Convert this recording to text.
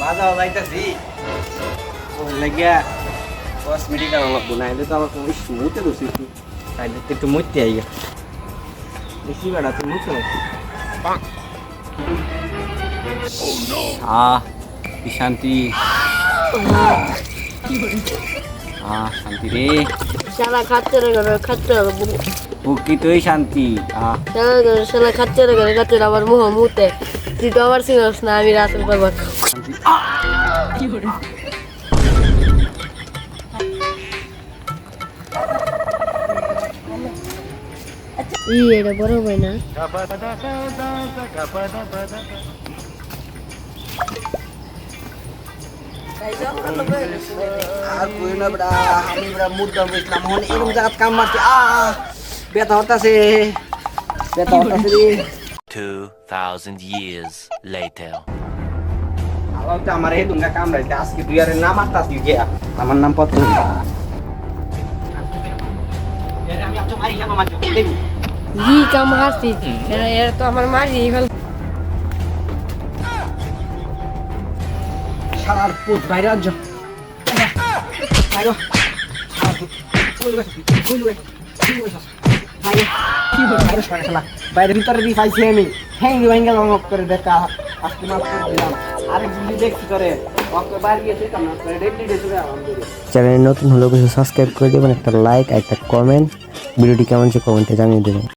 বাজাও যাইতাছি। ওই লাগিয়া কসমেটিক আর লাগবো না এলে তো আমার কোনো মুতে দোষি একটু। তাইলে তো একটু মুতে আইগা। বেশি বেড়া তুই মুতে আহ কি শান্তি। আহ শান্তি রে। শালা খাচ্ছে রে খাচ্ছে শান্তি। আহ। শালা খাচ্ছে রে মুহ মুতে তুই তো আবার চিনস না আমি বাবা Ah! Udah. Iya, ada baru mana? Aku ini udah ini udah muda wis namun irung sangat kamar sih. Ah. Biar tahu tas sih. Biar tahu tas sih. 2000 years later. তো আমার এই দুঙ্গা কামড়াইতে আজকে দুই আরে নাম আত্মাস গিয়া। আমার নাম পত্র ই কাম হাসি এরা তো আমার মারি ফেল শালার পুত বাইরে আজ বাইরে। ভিতরে দিয়ে পাইছি আমি। ভেঙ্গে লঙ্গ করে দেখা। আজকে মাফ করে দিলাম। আলহামদুলিল্লাহ চ্যানেলে নতুন হলে অবশ্যই সাবস্ক্রাইব করে দেবেন, একটা লাইক একটা কমেন্ট ভিডিওটি কেমন সে কমেন্টে জানিয়ে দেবেন।